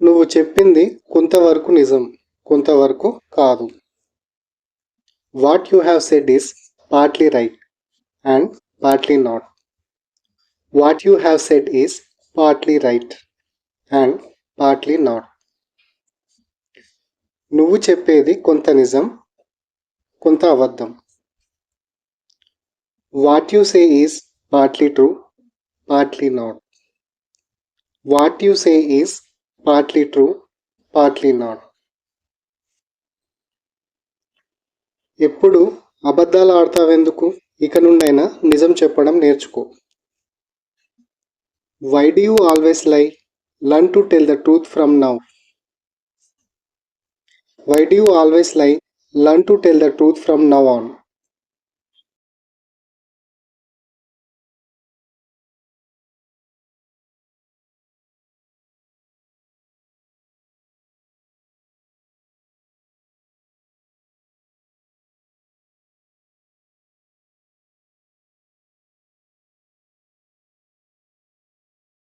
నువ్వు చెప్పింది కొంతవరకు నిజం కొంతవరకు కాదు. What you have said is partly right and partly not what you have said is partly right and partly not నువ్వు చెప్పేది కొంత నిజం కొంత అబద్ధం. What you say is partly true partly not what you say is partly true partly not ఎప్పుడు అబద్ధాలు ఆడతావెందుకు? ఇక నుండైనా నిజం చెప్పడం నేర్చుకో. Why do you always lie learn to tell the truth from now why do you always lie learn to tell the truth from now on